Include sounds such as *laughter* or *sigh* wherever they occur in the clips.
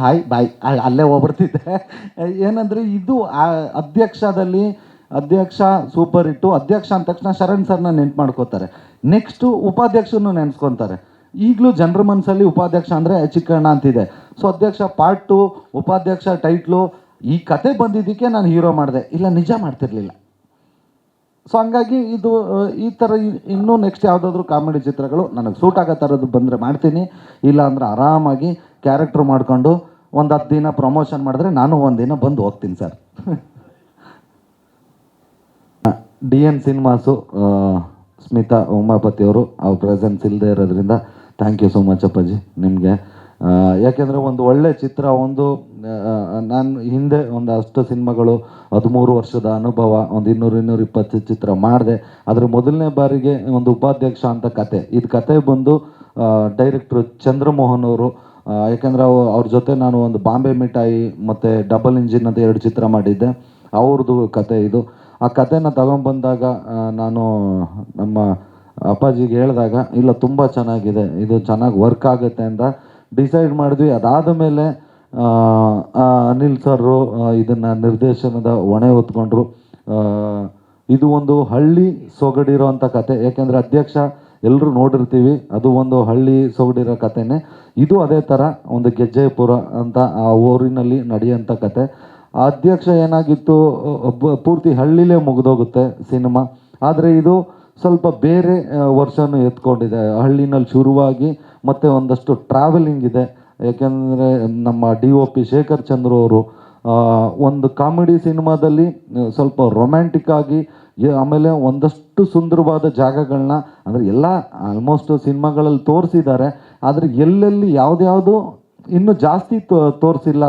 Hi bye ಅಲ್ಲೇ ಹೋಗ್ಬಿಡ್ತಿದ್ದೆ. ಏನಂದರೆ ಇದು ಅಧ್ಯಕ್ಷದಲ್ಲಿ, ಅಧ್ಯಕ್ಷ ಸೂಪರ್ ಇಟ್ಟು, ಅಧ್ಯಕ್ಷ ಅಂದ ತಕ್ಷಣ ಶರಣ್ ಸರ್ನ ನೆನ್ಪು ಮಾಡ್ಕೋತಾರೆ. ನೆಕ್ಸ್ಟು ಉಪಾಧ್ಯಕ್ಷನು ನೆನೆಸ್ಕೊತಾರೆ. ಈಗಲೂ ಜನರ ಮನಸ್ಸಲ್ಲಿ ಉಪಾಧ್ಯಕ್ಷ ಅಂದರೆ ಚಿಕ್ಕಣ್ಣ ಅಂತಿದೆ. ಸೊ ಅಧ್ಯಕ್ಷ ಪಾರ್ಟ್ ಟು ಉಪಾಧ್ಯಕ್ಷ ಟೈಟ್ಲು ಈ ಕತೆ ಬಂದಿದ್ದಕ್ಕೆ ನಾನು ಹೀರೋ ಮಾಡಿದೆ. ಇಲ್ಲ, ನಿಜ ಮಾಡ್ತಿರ್ಲಿಲ್ಲ. ಸೊ ಹಂಗಾಗಿ ಇದು ಈ ಥರ ಇನ್ನೂ ನೆಕ್ಸ್ಟ್ ಯಾವುದಾದ್ರೂ ಕಾಮಿಡಿ ಚಿತ್ರಗಳು ನನಗೆ ಸೂಟ್ ಆಗೋ ಥರದ್ದು ಬಂದರೆ ಮಾಡ್ತೀನಿ. ಇಲ್ಲ ಅಂದ್ರೆ ಆರಾಮಾಗಿ ಕ್ಯಾರೆಕ್ಟ್ರ್ ಮಾಡಿಕೊಂಡು ಒಂದು ಹತ್ತು ದಿನ ಪ್ರಮೋಷನ್ ಮಾಡಿದ್ರೆ ನಾನು ಒಂದು ದಿನ ಬಂದು ಹೋಗ್ತೀನಿ sir. *laughs* D N cinemas Smita Umapati ಅವರು ಅವ್ರ ಪ್ರೆಸೆನ್ಸ್ ಇಲ್ಲದೆ ಇರೋದ್ರಿಂದ ಥ್ಯಾಂಕ್ ಯು ಸೋ ಮಚ್ ಅಪ್ಪಾಜಿ ನಿಮಗೆ. ಯಾಕೆಂದರೆ ಒಂದು ಒಳ್ಳೆ ಚಿತ್ರ ಒಂದು ನಾನು ಹಿಂದೆ ಒಂದು ಅಷ್ಟು ಸಿನಿಮಾಗಳು ಹದಿಮೂರು ವರ್ಷದ ಅನುಭವ ಒಂದು ಇನ್ನೂರು ಇನ್ನೂರು ಇಪ್ಪತ್ತು ಚಿತ್ರ ಮಾಡಿದೆ. ಅದರ ಮೊದಲನೇ ಬಾರಿಗೆ ಒಂದು ಉಪಾಧ್ಯಕ್ಷ ಅಂತ ಕತೆ. ಇದು ಕತೆ ಬಂದು ಡೈರೆಕ್ಟ್ರು ಚಂದ್ರಮೋಹನ್ ಅವರು ಯಾಕೆಂದರೆ ಯಾಕಂದ್ರೆ ಅವು ಅವ್ರ ಜೊತೆ ನಾನು ಒಂದು ಬಾಂಬೆ ಮಿಠಾಯಿ ಮತ್ತು ಡಬಲ್ ಇಂಜಿನ್ ಅಂತ ಎರಡು ಚಿತ್ರ ಮಾಡಿದ್ದೆ. ಅವ್ರದ್ದು ಕತೆ ಇದು. ಆ ಕತೆನ ತಗೊಂಬಂದಾಗ ಆ, ನಾನು ನಮ್ಮ ಅಪ್ಪಾಜಿಗೆ ಹೇಳಿದಾಗ ಇಲ್ಲ ತುಂಬ ಚೆನ್ನಾಗಿದೆ. ಇದು ಚೆನ್ನಾಗಿ ವರ್ಕ್ ಆಗುತ್ತೆ ಅಂತ ಡಿಸೈಡ್ ಮಾಡಿದ್ವಿ. ಅದಾದ ಮೇಲೆ ಅನಿಲ್ ಸರ್ರು ಇದನ್ನು ನಿರ್ದೇಶನದ ಹೊಣೆ ಹೊತ್ಕೊಂಡ್ರು. ಇದು ಒಂದು ಹಳ್ಳಿ ಸೊಗಡಿರೋಂಥ ಕತೆ. ಯಾಕೆಂದರೆ ಅಧ್ಯಕ್ಷ ಎಲ್ಲರೂ ನೋಡಿರ್ತೀವಿ, ಅದು ಒಂದು ಹಳ್ಳಿ ಸೊಗಡಿರೋ ಕಥೆನೇ ಇದು ಅದೇ ಥರ ಒಂದು ಗೆಜ್ಜೆಪುರ ಅಂತ ಆ ಊರಿನಲ್ಲಿ ನಡೆಯೋಂಥ ಕತೆ. ಅಧ್ಯಕ್ಷ ಏನಾಗಿತ್ತು ಪೂರ್ತಿ ಹಳ್ಳಿಲೇ ಮುಗಿದೋಗುತ್ತೆ ಸಿನಿಮಾ. ಆದರೆ ಇದು ಸ್ವಲ್ಪ ಬೇರೆ ವರ್ಷನೂ ಎತ್ಕೊಂಡಿದೆ. ಹಳ್ಳಿನಲ್ಲಿ ಶುರುವಾಗಿ ಮತ್ತು ಒಂದಷ್ಟು ಟ್ರಾವೆಲಿಂಗ್ ಇದೆ. ಯಾಕೆಂದರೆ ನಮ್ಮ D O P Shekhar Chandra ಅವರು ಒಂದು ಕಾಮಿಡಿ ಸಿನಿಮಾದಲ್ಲಿ ಸ್ವಲ್ಪ ರೊಮ್ಯಾಂಟಿಕ್ ಆಗಿ ಆಮೇಲೆ ಒಂದಷ್ಟು ಸುಂದರವಾದ ಜಾಗಗಳನ್ನ ಅಂದರೆ ಎಲ್ಲ ಆಲ್ಮೋಸ್ಟ್ ಸಿನಿಮಾಗಳಲ್ಲಿ ತೋರಿಸಿದ್ದಾರೆ. ಆದರೆ ಎಲ್ಲೆಲ್ಲಿ ಯಾವುದ್ಯಾವುದು ಇನ್ನೂ ಜಾಸ್ತಿ ತೋರಿಸಿಲ್ಲ.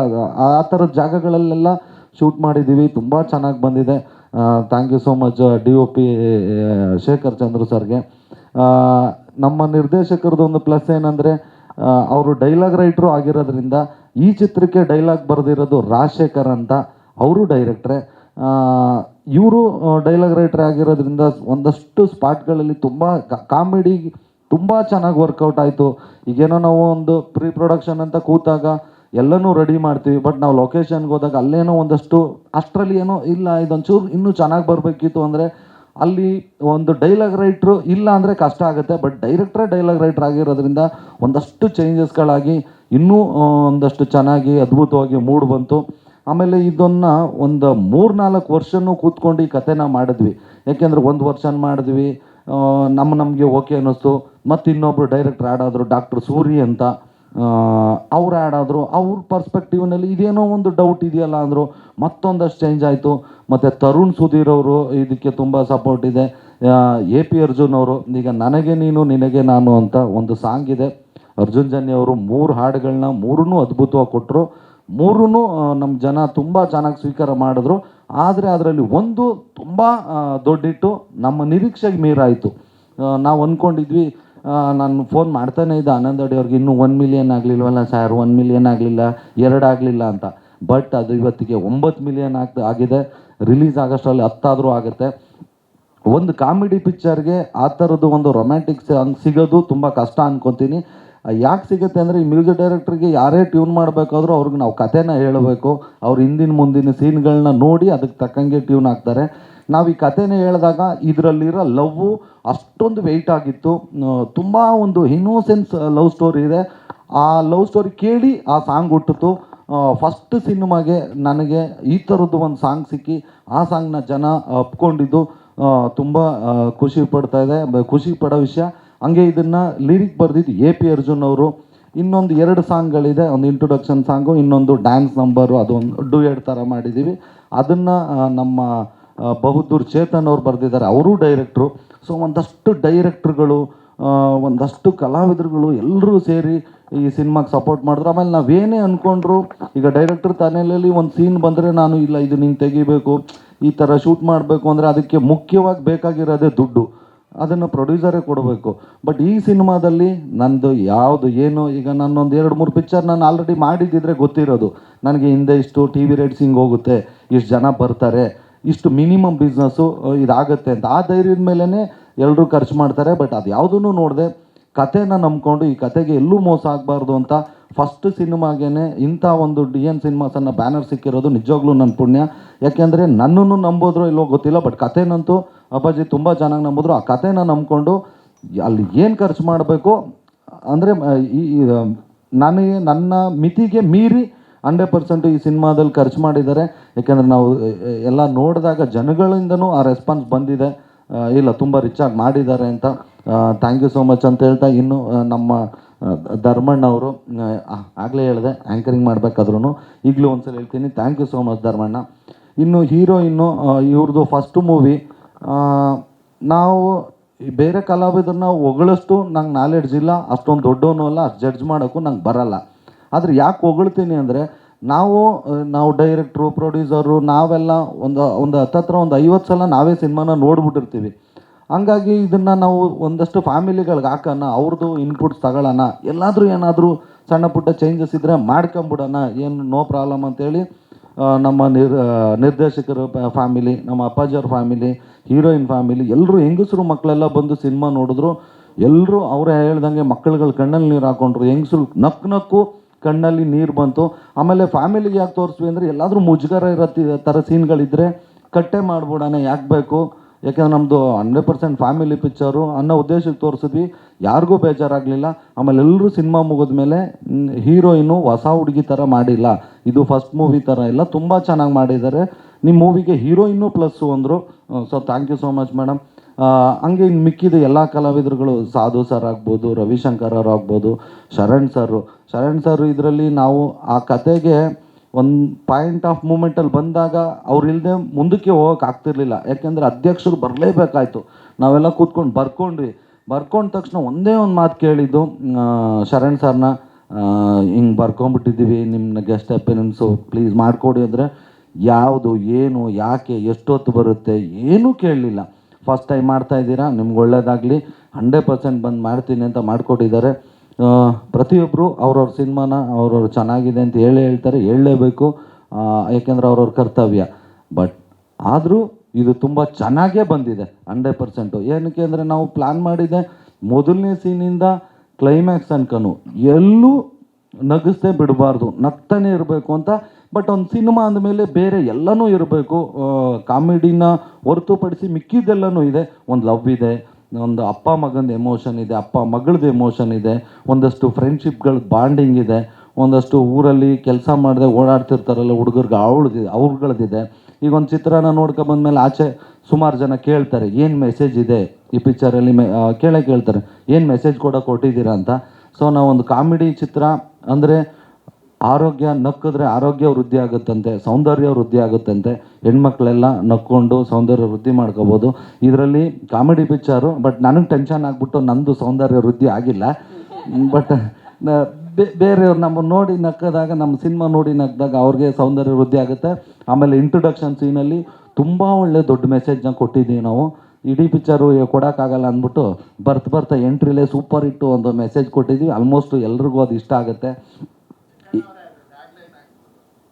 ಆ ಥರದ ಜಾಗಗಳಲ್ಲೆಲ್ಲ ಶೂಟ್ ಮಾಡಿದ್ದೀವಿ. ತುಂಬ ಚೆನ್ನಾಗಿ ಬಂದಿದೆ. Thank you so much D O P Shekhar Chandra ಸರ್ಗೆ. ನಮ್ಮ ನಿರ್ದೇಶಕರದ್ದು ಒಂದು ಪ್ಲಸ್ ಏನಂದರೆ ಅವರು ಡೈಲಾಗ್ ರೈಟ್ರು ಆಗಿರೋದ್ರಿಂದ ಈ ಚಿತ್ರಕ್ಕೆ ಡೈಲಾಗ್ ಬರೆದಿರೋದು ರಾಜಶೇಖರ್ ಅಂತ ಅವರು ಡೈರೆಕ್ಟ್ರೆ ಇವರು ಡೈಲಾಗ್ ರೈಟ್ರ್ ಆಗಿರೋದ್ರಿಂದ ಒಂದಷ್ಟು ಸ್ಪಾಟ್ಗಳಲ್ಲಿ ತುಂಬ ಕಾಮಿಡಿ ತುಂಬ ಚೆನ್ನಾಗಿ ವರ್ಕೌಟ್ ಆಯಿತು. ಈಗೇನೋ ನಾವು ಒಂದು ಪ್ರೀ ಪ್ರೊಡಕ್ಷನ್ ಅಂತ ಕೂತಾಗ ಎಲ್ಲನೂ ರೆಡಿ ಮಾಡ್ತೀವಿ. ಬಟ್ ನಾವು ಲೊಕೇಶನ್ಗೆ ಹೋದಾಗ ಅಲ್ಲೇನೋ ಒಂದಷ್ಟು, ಅಷ್ಟರಲ್ಲಿ ಏನೋ ಇಲ್ಲ, ಇದೊಂಚೂರು ಇನ್ನೂ ಚೆನ್ನಾಗಿ ಬರಬೇಕಿತ್ತು ಅಂದರೆ ಅಲ್ಲಿ ಒಂದು ಡೈಲಾಗ್ ರೈಟ್ರು ಇಲ್ಲ ಅಂದರೆ ಕಷ್ಟ ಆಗುತ್ತೆ. ಬಟ್ ಡೈರೆಕ್ಟ್ರೇ ಡೈಲಾಗ್ ರೈಟ್ರ್ ಆಗಿರೋದ್ರಿಂದ ಒಂದಷ್ಟು ಚೇಂಜಸ್ಗಳಾಗಿ ಇನ್ನೂ ಒಂದಷ್ಟು ಚೆನ್ನಾಗಿ, ಅದ್ಭುತವಾಗಿ ಮೂಡ್ ಬಂತು. ಆಮೇಲೆ ಇದನ್ನು ಒಂದು ಮೂರು ನಾಲ್ಕು ವರ್ಷನೂ ಕೂತ್ಕೊಂಡು ಈ ಕಥೆನ ಮಾಡಿದ್ವಿ. ಯಾಕೆಂದ್ರೆ ಒಂದು ವರ್ಷ ಮಾಡಿದ್ವಿ. ನಮ್ಮ ನಮಗೆ ಓಕೆ ಅನ್ನಿಸ್ತು. ಮತ್ತು ಇನ್ನೊಬ್ರು ಡೈರೆಕ್ಟ್ರ್ ಆಡಾದರು ಡಾಕ್ಟರ್ ಸೂರಿ ಅಂತ ಅವ್ರು ಆ್ಯಡ್ ಆದರು ಅವ್ರ ಪರ್ಸ್ಪೆಕ್ಟಿವ್ನಲ್ಲಿ ಇದೇನೋ ಒಂದು ಡೌಟ್ ಇದೆಯಲ್ಲ ಅಂದರು ಮತ್ತೊಂದಷ್ಟು ಚೇಂಜ್ ಆಯಿತು. ಮತ್ತು ತರುಣ್ ಸುಧೀರ್ ಅವರು ಇದಕ್ಕೆ ತುಂಬ ಸಪೋರ್ಟ್ ಇದೆ. ಎ ಪಿ ಅರ್ಜುನ್ ಅವರು, ಈಗ ನನಗೆ ನೀನು, ನಿನಗೆ ನಾನು ಅಂತ ಒಂದು ಸಾಂಗ್ ಇದೆ. ಅರ್ಜುನ್ ಜನ್ಯ ಅವರು ಮೂರು ಹಾಡುಗಳನ್ನ ಮೂರನ್ನೂ ಅದ್ಭುತವಾಗಿ ಕೊಟ್ಟರು ಮೂರೂ ನಮ್ಮ ಜನ ತುಂಬ ಚೆನ್ನಾಗಿ ಸ್ವೀಕಾರ ಮಾಡಿದ್ರು. ಆದರೆ ಅದರಲ್ಲಿ ಒಂದು ತುಂಬ ದೊಡ್ಡಿಟ್ಟು ನಮ್ಮ ನಿರೀಕ್ಷೆಗೆ ಮೀರಾಯಿತು. ನಾವು ಅಂದ್ಕೊಂಡಿದ್ವಿ ನಾನು ಫೋನ್ ಮಾಡ್ತಾನೆ ಇದ್ದೆ. ಆನಂದ್ ಅಡಿ ಅವ್ರಿಗೆ ಇನ್ನೂ ಒನ್ ಮಿಲಿಯನ್ ಆಗಲಿಲ್ವಲ್ಲ ಸರ್ ಒನ್ ಮಿಲಿಯನ್ ಆಗಲಿಲ್ಲ, ಎರಡು ಆಗಲಿಲ್ಲ ಅಂತ. ಬಟ್ ಅದು ಇವತ್ತಿಗೆ ಒಂಬತ್ತು ಮಿಲಿಯನ್ ಆಗ್ತ ಆಗಿದೆ. ರಿಲೀಸ್ ಆಗೋಷ್ಟರಲ್ಲಿ ಹತ್ತಾದರೂ ಆಗುತ್ತೆ. ಒಂದು ಕಾಮಿಡಿ ಪಿಕ್ಚರ್ಗೆ ಆ ಥರದ್ದು ಒಂದು ರೊಮ್ಯಾಂಟಿಕ್ ಸಾಂಗ್ ಸಿಗೋದು ತುಂಬ ಕಷ್ಟ ಅನ್ಕೊತೀನಿ. ಯಾಕೆ ಸಿಗುತ್ತೆ ಅಂದರೆ ಈ ಮ್ಯೂಸಿಕ್ ಡೈರೆಕ್ಟ್ರಿಗೆ ಯಾರೇ ಟ್ಯೂನ್ ಮಾಡಬೇಕಾದ್ರೂ ಅವ್ರಿಗೆ ನಾವು ಕಥೆನ ಹೇಳಬೇಕು. ಅವ್ರ ಹಿಂದಿನ ಮುಂದಿನ ಸೀನ್ಗಳನ್ನ ನೋಡಿ ಅದಕ್ಕೆ ತಕ್ಕಂಗೆ ಟ್ಯೂನ್ ಹಾಕ್ತಾರೆ. ನಾವು ಈ ಕಥೆನ ಹೇಳಿದಾಗ ಇದರಲ್ಲಿರೋ ಲವ್ವು ಅಷ್ಟೊಂದು ವೆಯ್ಟ್ ಆಗಿತ್ತು. ತುಂಬ ಒಂದು ಇನ್ನೋಸೆನ್ಸ್ ಲವ್ ಸ್ಟೋರಿ ಇದೆ. ಆ ಲವ್ ಸ್ಟೋರಿ ಕೇಳಿ ಆ ಸಾಂಗ್ ಹುಟ್ಟಿತು ಫಸ್ಟ್ ಸಿನಿಮಾಗೆ ನನಗೆ ಈ ಥರದ್ದು ಒಂದು ಸಾಂಗ್ ಸಿಕ್ಕಿ ಆ ಸಾಂಗ್ನ ಜನ ಒಪ್ಕೊಂಡಿದ್ದು. ತುಂಬ ಖುಷಿ ಪಡ್ತಾ ಇದೆ. ಖುಷಿ ಪಡೋ ವಿಷಯ. ಹಂಗೆ ಇದನ್ನು ಲಿರಿಕ್ ಬರೆದಿದ್ದು ಎ ಪಿ ಅರ್ಜುನ್ ಅವರು. ಇನ್ನೊಂದು ಎರಡು ಸಾಂಗ್ಗಳಿದೆ, ಒಂದು ಇಂಟ್ರೊಡಕ್ಷನ್ ಸಾಂಗು, ಇನ್ನೊಂದು ಡ್ಯಾನ್ಸ್ ನಂಬರು ಅದೊಂದು ಡುಯೆಡ್ ಥರ ಮಾಡಿದ್ದೀವಿ ಅದನ್ನು ನಮ್ಮ ಬಹದ್ದೂರ್ ಚೇತನ್ ಅವ್ರು ಬರೆದಿದ್ದಾರೆ. ಅವರು ಡೈರೆಕ್ಟ್ರು ಸೊ ಒಂದಷ್ಟು ಡೈರೆಕ್ಟ್ರುಗಳು ಒಂದಷ್ಟು ಕಲಾವಿದರುಗಳು ಎಲ್ಲರೂ ಸೇರಿ ಈ ಸಿನಿಮಾಗೆ ಸಪೋರ್ಟ್ ಮಾಡಿದ್ರು. ಆಮೇಲೆ ನಾವೇನೇ ಅಂದ್ಕೊಂಡ್ರು ಈಗ ಡೈರೆಕ್ಟರ್ ತನೆಯಲ್ಲಿ ಒಂದು ಸೀನ್ ಬಂದರೆ ನಾನು ಇಲ್ಲ, ಇದು ನಿಂಗೆ ತೆಗಿಬೇಕು, ಈ ಥರ ಶೂಟ್ ಮಾಡಬೇಕು ಅಂದರೆ ಅದಕ್ಕೆ ಮುಖ್ಯವಾಗಿ ಬೇಕಾಗಿರೋದೇ ದುಡ್ಡು. ಅದನ್ನು ಪ್ರೊಡ್ಯೂಸರೇ ಕೊಡಬೇಕು. ಬಟ್ ಈ ಸಿನಿಮಾದಲ್ಲಿ ನಂದು ಯಾವುದು ಏನು, ಈಗ ನಾನೊಂದು ಎರಡು, ಮೂರು ಪಿಕ್ಚರ್ ನಾನು ಆಲ್ರೆಡಿ ಮಾಡಿದ್ದಿದ್ರೆ ಗೊತ್ತಿರೋದು. ನನಗೆ ಹಿಂದೆ ಇಷ್ಟು ಟಿ ವಿ ರೇಟ್ಸ್ ಹಿಂಗೆ ಹೋಗುತ್ತೆ, ಇಷ್ಟು ಜನ ಬರ್ತಾರೆ, ಇಷ್ಟು ಮಿನಿಮಮ್ ಬಿಸ್ನೆಸ್ಸು ಇದಾಗುತ್ತೆ ಅಂತ. ಆ ಧೈರ್ಯದ ಮೇಲೇ ಎಲ್ಲರೂ ಖರ್ಚು ಮಾಡ್ತಾರೆ. ಬಟ್ ಅದು ಯಾವುದೂ ನೋಡಿದೆ ಕತೆನ ನಂಬ್ಕೊಂಡು ಈ ಕತೆಗೆ ಎಲ್ಲೂ ಮೋಸ ಆಗಬಾರ್ದು ಅಂತ ಫಸ್ಟ್ ಸಿನಿಮಾಗೇನೆ ಇಂಥ ಒಂದು ಡಿ ಎನ್ ಸಿನಿಮಾಸನ್ನು ಬ್ಯಾನರ್ ಸಿಕ್ಕಿರೋದು ನಿಜವಾಗ್ಲೂ ನನ್ನ ಪುಣ್ಯ. ಯಾಕೆಂದರೆ ನನ್ನನ್ನು ನಂಬೋದ್ರೋ ಇಲ್ಲೋ ಗೊತ್ತಿಲ್ಲ ಬಟ್ ಕಥೆನಂತೂ ಅಪ್ಪಾಜಿ, ತುಂಬ ಚೆನ್ನಾಗಿ ನಂಬಿದ್ರು. ಆ ಕಥೆನ ನಂಬ್ಕೊಂಡು ಅಲ್ಲಿ ಏನು ಖರ್ಚು ಮಾಡಬೇಕು? ಅಂದರೆ ಈ ನನಗೆ, ನನ್ನ ಮಿತಿಗೆ ಮೀರಿ ಹಂಡ್ರೆಡ್ ಪರ್ಸೆಂಟ್ ಈ ಸಿನಿಮಾದಲ್ಲಿ ಖರ್ಚು ಮಾಡಿದ್ದಾರೆ. ಯಾಕೆಂದರೆ ನಾವು ಎಲ್ಲ ನೋಡಿದಾಗ ಜನಗಳಿಂದನೂ ಆ ರೆಸ್ಪಾನ್ಸ್ ಬಂದಿದೆ. ಇಲ್ಲ, ತುಂಬ ರಿಚಾಗಿ ಮಾಡಿದ್ದಾರೆ ಅಂತ. ಥ್ಯಾಂಕ್ ಯು ಸೋ ಮಚ್ ಅಂತ ಹೇಳ್ತಾ ಇನ್ನು ನಮ್ಮ ಧರ್ಮಣ್ಣ ಅವರು ಆಗಲೇ ಹೇಳಿದೆ ಆ್ಯಂಕರಿಂಗ್ ಮಾಡಬೇಕಾದ್ರೂ ಈಗಲೂ ಒಂದ್ಸಲ ಹೇಳ್ತೀನಿ. Thank you so much Dharmanna. ಇನ್ನು ಹೀರೋಯಿನ್ನು ಇವ್ರದ್ದು ಫಸ್ಟ್ ಮೂವಿ ನಾವು ಈ ಬೇರೆ ಕಲಾವಿದರನ್ನ ಹೊಗಳಷ್ಟು ನಂಗೆ ನಾಲೆಡ್ಜ್ ಇಲ್ಲ, ಅಷ್ಟೊಂದು ದೊಡ್ಡವನು ಅಲ್ಲ, ಅಷ್ಟು ಜಡ್ಜ್ ಮಾಡೋಕ್ಕೂ ನಂಗೆ ಬರಲ್ಲ. ಆದರೆ ಯಾಕೆ ಹೊಗಳ್ತೀನಿ ಅಂದರೆ, ನಾವು ನಾವು ಡೈರೆಕ್ಟ್ರು ಪ್ರೊಡ್ಯೂಸರು ನಾವೆಲ್ಲ ಒಂದು ಒಂದು ಹತ್ತತ್ರ ಒಂದು ಐವತ್ತು ಸಲ ನಾವೇ ಸಿನಿಮಾನ ನೋಡ್ಬಿಟ್ಟಿರ್ತೀವಿ. ಹಂಗಾಗಿ ಇದನ್ನು ನಾವು ಒಂದಷ್ಟು ಫ್ಯಾಮಿಲಿಗಳಿಗೆ ಹಾಕೋಣ ಅವ್ರದ್ದು ಇನ್ಪುಟ್ಸ್ ತಗೊಳ್ಳೋಣ ಎಲ್ಲಾದರೂ ಏನಾದರೂ ಸಣ್ಣ ಪುಟ್ಟ ಚೇಂಜಸ್ ಇದ್ದರೆ ಮಾಡ್ಕೊಂಬಿಡೋಣ, ಏನು ನೋ ಪ್ರಾಬ್ಲಮ್ ಅಂತೇಳಿ ನಮ್ಮ ನಿರ್ ನಿರ್ದೇಶಕರ ಫ್ಯಾಮಿಲಿ ನಮ್ಮ ಅಪ್ಪಾಜಿಯವ್ರ ಫ್ಯಾಮಿಲಿ ಹೀರೋಯಿನ್ ಫ್ಯಾಮಿಲಿ ಎಲ್ಲರೂ ಹೆಂಗಸರು ಮಕ್ಕಳೆಲ್ಲ ಬಂದು ಸಿನಿಮಾ ನೋಡಿದ್ರು ಎಲ್ಲರೂ ಅವರೇ ಹೇಳ್ದಂಗೆ ಮಕ್ಕಳುಗಳು ಕಣ್ಣಲ್ಲಿ ನೀರು ಹಾಕೊಂಡ್ರು. ಹೆಂಗಸರು ನಕ್ ನಕ್ಕು ಕಣ್ಣಲ್ಲಿ ನೀರು ಬಂತು. ಆಮೇಲೆ ಫ್ಯಾಮಿಲಿಗೆ ಯಾಕೆ ತೋರಿಸ್ವಿ ಅಂದರೆ, ಎಲ್ಲಾದರೂ ಮುಜುಗರ ಇರೋ ಥರ ಸೀನ್ಗಳಿದ್ದರೆ ಕಟ್ಟೆ ಮಾಡ್ಬಿಡೋಣ, ಯಾಕೆ ಬೇಕು? ಯಾಕೆಂದ್ರೆ ನಮ್ಮದು ಹಂಡ್ರೆಡ್ ಪರ್ಸೆಂಟ್ ಫ್ಯಾಮಿಲಿ ಪಿಕ್ಚರು ಅನ್ನೋ ಉದ್ದೇಶಕ್ಕೆ ತೋರಿಸಿದ್ವಿ. ಯಾರಿಗೂ ಬೇಜಾರಾಗಲಿಲ್ಲ. ಆಮೇಲೆ ಎಲ್ಲರೂ ಸಿನಿಮಾ ಮುಗಿದ ಮೇಲೆ ಹೀರೋಯಿನು ಹೊಸ ಹುಡುಗಿ ಥರ ಮಾಡಿಲ್ಲ. ಇದು ಫಸ್ಟ್ ಮೂವಿ ಥರ ಇಲ್ಲ. ತುಂಬ ಚೆನ್ನಾಗಿ ಮಾಡಿದ್ದಾರೆ. ನಿಮ್ಮ ಮೂವಿಗೆ ಹೀರೋಯಿನ್ನು ಪ್ಲಸ್ಸು ಅಂದರು so thank you so much madam ಹಂಗೆ ಇನ್ನು ಮಿಕ್ಕಿದ ಎಲ್ಲ ಕಲಾವಿದರುಗಳು, ಸಾಧು ಸರ್ ಆಗ್ಬೋದು, ರವಿಶಂಕರ್ ಅವರು ಆಗ್ಬೋದು, ಶರಣ್ ಸರು ಶರಣ್ ಸರ್ ಇದರಲ್ಲಿ ನಾವು ಆ ಕತೆಗೆ ಒಂದು ಪಾಯಿಂಟ್ ಆಫ್ ಮೂಮೆಂಟಲ್ಲಿ ಬಂದಾಗ ಇಲ್ಲದೆ ಮುಂದಕ್ಕೆ ಹೋಗೋಕೆ ಆಗ್ತಿರ್ಲಿಲ್ಲ. ಯಾಕೆಂದರೆ ಅಧ್ಯಕ್ಷರು ಬರಲೇಬೇಕಾಯ್ತು. ನಾವೆಲ್ಲ ಕೂತ್ಕೊಂಡು ಬರ್ಕೊಂಡ್ವಿ. ಬರ್ಕೊಂಡ ತಕ್ಷಣ ಒಂದೇ ಒಂದು ಮಾತು ಕೇಳಿದ್ದು ಶರಣ್ ಸರ್ನ ಹಿಂಗೆ ಬರ್ಕೊಂಬಿಟ್ಟಿದ್ದೀವಿ ನಿಮ್ಮ ಗೆಸ್ಟ್ ಅಪಿಯರೆನ್ಸು ಪ್ಲೀಸ್ ಮಾಡಿಕೊಡಿ ಅಂದರೆ ಯಾವುದು, ಏನು, ಯಾಕೆ, ಎಷ್ಟೊತ್ತು ಬರುತ್ತೆ ಏನೂ ಕೇಳಲಿಲ್ಲ. ಫಸ್ಟ್ ಟೈಮ್ ಮಾಡ್ತಾ ಇದ್ದೀರಾ? ನಿಮ್ಗೆ ಒಳ್ಳೇದಾಗಲಿ. ಹಂಡ್ರೆಡ್ ಪರ್ಸೆಂಟ್ ಬಂದು ಮಾಡ್ತೀನಿ ಅಂತ ಮಾಡಿಕೊಟ್ಟಿದ್ದಾರೆ. ಪ್ರತಿಯೊಬ್ಬರು ಅವ್ರವ್ರ ಸಿನಿಮಾನ, ಅವ್ರವ್ರು ಚೆನ್ನಾಗಿದೆ ಅಂತ ಹೇಳೇ ಹೇಳ್ತಾರೆ, ಹೇಳಲೇಬೇಕು. ಯಾಕೆಂದ್ರೆ ಅವ್ರವ್ರ ಕರ್ತವ್ಯ. ಬಟ್ ಆದರೂ ಇದು ತುಂಬ ಚೆನ್ನಾಗೇ ಬಂದಿದೆ, ಹಂಡ್ರೆಡ್ ಪರ್ಸೆಂಟು ಏನಕ್ಕೆ ಅಂದರೆ ನಾವು ಪ್ಲ್ಯಾನ್ ಮಾಡಿದೆ ಮೊದಲನೇ ಸೀನಿಂದ ಕ್ಲೈಮ್ಯಾಕ್ಸ್ ಅನ್ಕನು ಎಲ್ಲೂ ನಗಿಸ್ದೆ ಬಿಡಬಾರ್ದು, ನಗ್ತಾನೆ ಇರಬೇಕು ಅಂತ ಬಟ್ ಒಂದು ಸಿನಿಮಾ ಅಂದಮೇಲೆ ಬೇರೆ ಎಲ್ಲನೂ ಇರಬೇಕು. ಕಾಮಿಡಿನ ಹೊರತುಪಡಿಸಿ ಮಿಕ್ಕಿದ್ದೆಲ್ಲನೂ ಇದೆ. ಒಂದು ಲವ್ ಇದೆ, ಒಂದು ಅಪ್ಪ ಮಗಂದು ಎಮೋಷನ್ ಇದೆ, ಅಪ್ಪ ಮಗಳದ್ದು ಎಮೋಷನ್ ಇದೆ, ಒಂದಷ್ಟು ಫ್ರೆಂಡ್ಶಿಪ್ಗಳ ಬಾಂಡಿಂಗ್ ಇದೆ, ಒಂದಷ್ಟು ಊರಲ್ಲಿ ಕೆಲಸ ಮಾಡದೆ ಓಡಾಡ್ತಿರ್ತಾರಲ್ಲ ಹುಡುಗರ್ಗೆ ಅವಳದಿದೆ ಅವ್ರುಗಳದಿದೆ ಈಗ ಒಂದು ಚಿತ್ರನ ಬಂದಮೇಲೆ ಆಚೆ ಸುಮಾರು ಜನ ಕೇಳ್ತಾರೆ, ಏನು ಮೆಸೇಜ್ ಇದೆ? ಈ ಪಿಕ್ಚರಲ್ಲಿ ಮೆ ಕೇಳೇ ಕೇಳ್ತಾರೆ, ಏನು ಮೆಸೇಜ್ ಕೂಡ ಕೊಟ್ಟಿದ್ದೀರಾ ಅಂತ? ಸೊ ನಾವು ಒಂದು ಕಾಮಿಡಿ ಚಿತ್ರ ಅಂದರೆ ಆರೋಗ್ಯ ನಕ್ಕಿದ್ರೆ ಆರೋಗ್ಯ ವೃದ್ಧಿ ಆಗುತ್ತಂತೆ, ಸೌಂದರ್ಯ ವೃದ್ಧಿ ಆಗುತ್ತಂತೆ, ಹೆಣ್ಮಕ್ಳೆಲ್ಲ ನಕ್ಕೊಂಡು ಸೌಂದರ್ಯ ವೃದ್ಧಿ ಮಾಡ್ಕೋಬೋದು. ಇದರಲ್ಲಿ ಕಾಮಿಡಿ ಪಿಕ್ಚರು, ಬಟ್ ನನಗೆ ಟೆನ್ಷನ್ ಆಗಿಬಿಟ್ಟು ನಂದು ಸೌಂದರ್ಯ ವೃದ್ಧಿ ಆಗಿಲ್ಲ. ಬಟ್ ಬೇರೆಯವ್ರು ನಮ್ಮ ನೋಡಿ ನಕ್ಕದಾಗ, ನಮ್ಮ ಸಿನಿಮಾ ನೋಡಿ ನಕ್ಕಿದಾಗ ಅವ್ರಿಗೆ ಸೌಂದರ್ಯ ವೃದ್ಧಿ ಆಗುತ್ತೆ. ಆಮೇಲೆ ಇಂಟ್ರೊಡಕ್ಷನ್ ಸೀನಲ್ಲಿ ತುಂಬ ಒಳ್ಳೆ ದೊಡ್ಡ ಮೆಸೇಜ್ನ ಕೊಟ್ಟಿದ್ದೀವಿ ನಾವು. ಇಡೀ ಪಿಕ್ಚರು ಕೊಡೋಕ್ಕಾಗಲ್ಲ ಅಂದ್ಬಿಟ್ಟು ಬರ್ತಾ ಬರ್ತಾ ಎಂಟ್ರಿಲೇ ಸೂಪರ್ ಇಟ್ಟು ಒಂದು ಮೆಸೇಜ್ ಕೊಟ್ಟಿದ್ದೀವಿ. ಆಲ್ಮೋಸ್ಟ್ ಎಲ್ರಿಗೂ ಅದು ಇಷ್ಟ ಆಗುತ್ತೆ.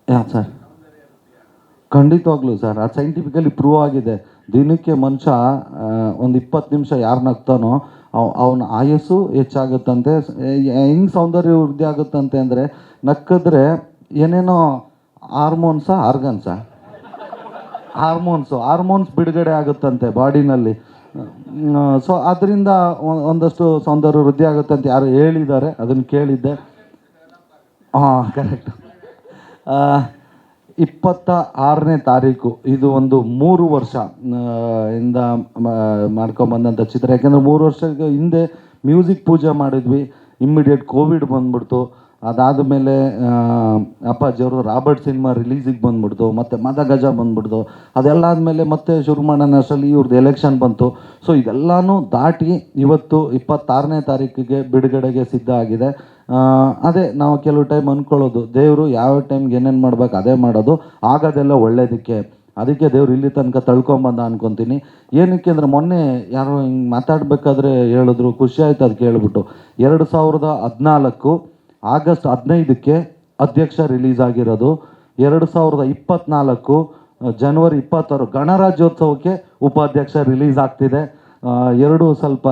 ಯಾ ಸರ್ ಖಂಡಿತವಾಗ್ಲೂ ಸರ್ ಅದು ಸೈಂಟಿಫಿಕಲಿ ಪ್ರೂವ್ ಆಗಿದೆ. ದಿನಕ್ಕೆ ಮನುಷ್ಯ ಒಂದು ಇಪ್ಪತ್ತು ನಿಮಿಷ ಯಾರು ನಗ್ತಾನೋ ಅವನ ಆಯಸ್ಸು ಹೆಚ್ಚಾಗುತ್ತಂತೆ. ಹೆಂಗೆ ಸೌಂದರ್ಯ ವೃದ್ಧಿ ಆಗುತ್ತಂತೆ ಅಂದರೆ, ನಕ್ಕಿದ್ರೆ ಏನೇನೋ ಹಾರ್ಮೋನ್ಸ, ಆರ್ಗನ್ಸ. ಹಾರ್ಮೋನ್ಸು, ಹಾರ್ಮೋನ್ಸ್ ಬಿಡುಗಡೆ ಆಗುತ್ತಂತೆ ಬಾಡಿನಲ್ಲಿ. ಸೊ, ಅದರಿಂದ ಒಂದಷ್ಟು ಸೌಂದರ್ಯ ವೃದ್ಧಿ ಆಗುತ್ತಂತೆ ಯಾರು ಹೇಳಿದ್ದಾರೆ, ಅದನ್ನು ಕೇಳಿದ್ದೆ. ಹಾಂ ಕರೆಕ್ಟ್ ಇಪ್ಪತ್ತ ಆರನೇ ತಾರೀಕು, ಇದು ಒಂದು ಮೂರು ವರ್ಷ ಇಂದ ಮಾಡ್ಕೊಂಬಂದಂಥ ಚಿತ್ರ. ಯಾಕೆಂದರೆ ಮೂರು ವರ್ಷ ಹಿಂದೆ ಮ್ಯೂಸಿಕ್ ಪೂಜೆ ಮಾಡಿದ್ವಿ. ಇಮ್ಮಿಡಿಯೇಟ್ ಕೋವಿಡ್ ಬಂದ್ಬಿಡ್ತು. ಅದಾದಮೇಲೆ ಅಪ್ಪಾಜಿಯವರು ರಾಬರ್ಟ್ ಸಿನಿಮಾ ರಿಲೀಸಿಗೆ ಬಂದ್ಬಿಡ್ತು, ಮತ್ತು ಮದ ಗಜ ಬಂದ್ಬಿಡ್ತು, ಅದೆಲ್ಲ ಆದಮೇಲೆ ಮತ್ತೆ ಶುರು ಮಾಡೋಣ ಅಷ್ಟರಲ್ಲಿ ಇವ್ರದ್ದು ಎಲೆಕ್ಷನ್ ಬಂತು. ಸೊ ಇದೆಲ್ಲನೂ ದಾಟಿ ಇವತ್ತು ಇಪ್ಪತ್ತಾರನೇ ತಾರೀಕಿಗೆ ಬಿಡುಗಡೆಗೆ ಸಿದ್ಧ ಆಗಿದೆ. ಅದೇ ನಾವು ಕೆಲವು ಟೈಮ್ ಅಂದ್ಕೊಳ್ಳೋದು ದೇವರು ಯಾವ ಟೈಮ್ಗೆ ಏನೇನು ಮಾಡ್ಬೇಕು ಅದೇ ಮಾಡೋದು, ಆಗೋದೆಲ್ಲ ಒಳ್ಳೇದಕ್ಕೆ. ಅದಕ್ಕೆ ದೇವ್ರು ಇಲ್ಲಿ ತನಕ ತಳ್ಕೊಂಬಂದ ಅನ್ಕೊತೀನಿ. ಏನಕ್ಕೆ ಅಂದರೆ ಮೊನ್ನೆ ಯಾರೋ ಹಿಂಗೆ ಮಾತಾಡಬೇಕಾದ್ರೆ ಹೇಳಿದ್ರು, ಖುಷಿ ಆಯ್ತು ಅದು ಕೇಳ್ಬಿಟ್ಟು. ಎರಡು ಸಾವಿರದ ಹದಿನಾಲ್ಕು ಆಗಸ್ಟ್ ಹದಿನೈದಕ್ಕೆ ಅಧ್ಯಕ್ಷ ರಿಲೀಸ್ ಆಗಿರೋದು. ಎರಡು ಸಾವಿರದ ಇಪ್ಪತ್ನಾಲ್ಕು ಜನವರಿ ಇಪ್ಪತ್ತಾರು ಗಣರಾಜ್ಯೋತ್ಸವಕ್ಕೆ ಉಪಾಧ್ಯಕ್ಷ ರಿಲೀಸ್ ಆಗ್ತಿದೆ. ಎರಡು ಸ್ವಲ್ಪ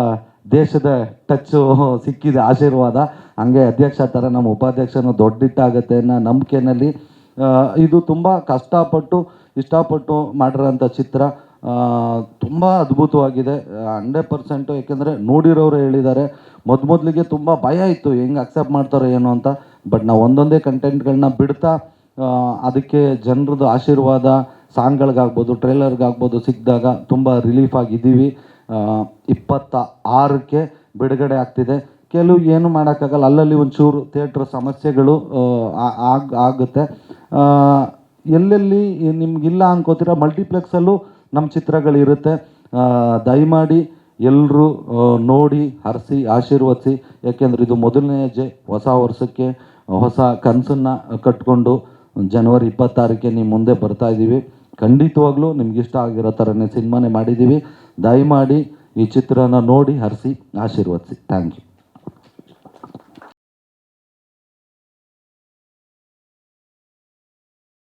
ದೇಶದ ಟಚ್ಚು ಸಿಕ್ಕಿದೆ, ಆಶೀರ್ವಾದ. ಹಂಗೆ ಅಧ್ಯಕ್ಷ ಥರ ನಮ್ಮ ಉಪಾಧ್ಯಕ್ಷನು ದೊಡ್ಡಿಟ್ಟಾಗತ್ತೆ ಅನ್ನೋ ನಂಬಿಕೆನಲ್ಲಿ ಇದು ತುಂಬ ಕಷ್ಟಪಟ್ಟು, ಇಷ್ಟಪಟ್ಟು ಮಾಡಿರೋಂಥ ಚಿತ್ರ. ತುಂಬ ಅದ್ಭುತವಾಗಿದೆ. ಹಂಡ್ರೆಡ್ ಪರ್ಸೆಂಟು ಏಕೆಂದರೆ ನೋಡಿರೋರು ಹೇಳಿದ್ದಾರೆ. ಮೊದ ಮೊದಲಿಗೆ ತುಂಬ ಭಯ ಇತ್ತು, ಹೆಂಗೆ ಅಕ್ಸೆಪ್ಟ್ ಮಾಡ್ತಾರೋ ಏನೋ ಅಂತ. ಬಟ್ ನಾವು ಒಂದೊಂದೇ ಕಂಟೆಂಟ್ಗಳನ್ನ ಬಿಡ್ತಾ ಅದಕ್ಕೆ ಜನರದ್ದು ಆಶೀರ್ವಾದ, ಸಾಂಗ್ಗಳಿಗಾಗ್ಬೋದು ಟ್ರೇಲರ್ಗಾಗ್ಬೋದು ಸಿಕ್ಕಿದಾಗ ತುಂಬ ರಿಲೀಫ್ ಆಗಿದ್ದೀವಿ. ಇಪ್ಪತ್ತ ಆರಕ್ಕೆ ಬಿಡುಗಡೆ ಆಗ್ತಿದೆ. ಕೆಲವು ಏನು ಮಾಡೋಕ್ಕಾಗಲ್ಲ, ಅಲ್ಲಲ್ಲಿ ಒಂಚೂರು ಥಿಯೇಟ್ರ್ ಸಮಸ್ಯೆಗಳು ಆಗ ಆಗ್, ಆಗುತ್ತೆ. ಎಲ್ಲೆಲ್ಲಿ ನಿಮ್ಗಿಲ್ಲ ಅನ್ಕೋತೀರ ಮಲ್ಟಿಪ್ಲೆಕ್ಸಲ್ಲೂ ನಮ್ಮ ಚಿತ್ರಗಳಿರುತ್ತೆ. ದಯಮಾಡಿ ಎಲ್ಲರೂ ನೋಡಿ, ಹರಿಸಿ, ಆಶೀರ್ವದಿಸಿ. ಯಾಕೆಂದ್ರೆ ಇದು ಮೊದಲನೇ ಹೆಜ್ಜೆ ಹೊಸ ವರ್ಷಕ್ಕೆ, ಹೊಸ ಕನಸನ್ನು ಕಟ್ಕೊಂಡು ಜನವರಿ ಇಪ್ಪತ್ತಾರಕ್ಕೆ ನಿಮ್ಮ ಮುಂದೆ ಬರ್ತಾ ಇದ್ದೀವಿ. ಖಂಡಿತವಾಗ್ಲೂ ನಿಮ್ಗೆ ಇಷ್ಟ ಆಗಿರೋ ಥರನೇ ಸಿನಿಮಾನೇ ಮಾಡಿದ್ದೀವಿ. ದಯಮಾಡಿ ಈ ಚಿತ್ರನ ನೋಡಿ, ಹರಿಸಿ, ಆಶೀರ್ವದಿಸಿ. Thank you.